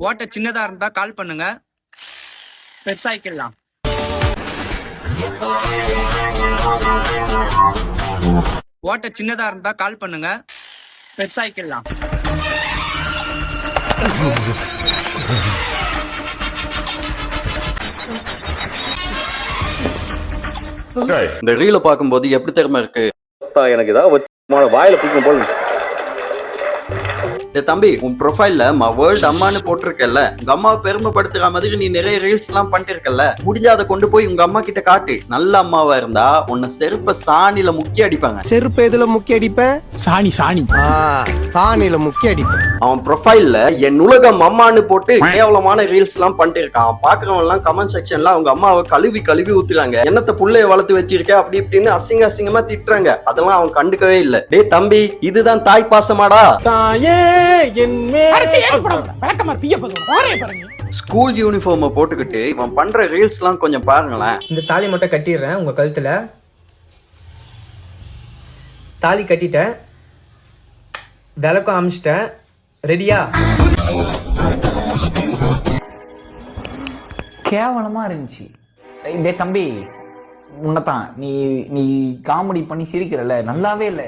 ஓட்ட சின்னதா இருந்தா கால் பண்ணுங்க. பெருசாய்க்கலாம். ஓட்ட சின்னதா இருந்தா கால் பண்ணுங்க. பெருசாய்க்கலாம். இந்த ரீல பார்க்கும்போது எப்படி தெரியுமா இருக்கு? எனக்கு ஏதாவது வாயில பிடிக்கும் போல தம்பி உன் ப்ரொஃபைல்ல மா வேர்ல்ட் அம்மான்னு போட்டிருக்கல உங்க அம்மாவை பெருமைப்படுத்துற மாதிரி நீ நிறைய ரீல்ஸ் எல்லாம் பண்ணிட்டு இருக்கல முடிஞ்ச அதை கொண்டு போய் உங்க அம்மா கிட்ட காட்டு. நல்ல அம்மாவா இருந்தா உன்னை செருப்ப சாணில முக்கி அடிப்பாங்க. செருப்பு எதுல முக்கிய அடிப்பேன்? சாணி சாணி. ஆ, சாணியில முக்கிய அடிப்பேன். அவன் ப்ரொஃபைல்ல என் உலகம் அம்மான்னு போட்டு கேவலமான ரீல்ஸ் எல்லாம் பண்ணிட்டு இருக்கான் பாக்குறவங்க எல்லாம் கமெண்ட் செக்ஷன்ல அவங்க அம்மாவை கழுவி கழுவி ஊத்துறாங்க. என்னத்த புள்ளைய வளர்த்து வச்சிருக்க அப்படி இப்படின்னு அசிங்க அசிங்கமா திட்டுறாங்க. அதெல்லாம் அவன் கண்டுக்கவே இல்ல. டேய் தம்பி இதுதான் தாய் பாசமாடா? ஸ்கூல் யூனிஃபார்மை போட்டுக்கிட்டு இவன் பண்ற ரீல்ஸ் எல்லாம் கொஞ்சம் பாருங்களேன். இந்த தாலி மட்டும் கட்டிடுறேன் உங்க கழுத்துல. தாலி கட்டிட்டேன். விளக்கம் அமிச்சிட்டேன். ரெடியா கேவலமா இருந்துச்சு. டேய் தம்பி உன்னதான் நீ நீ காமெடி பண்ணி சிரிக்கிறல்ல நல்லாவே இல்லை.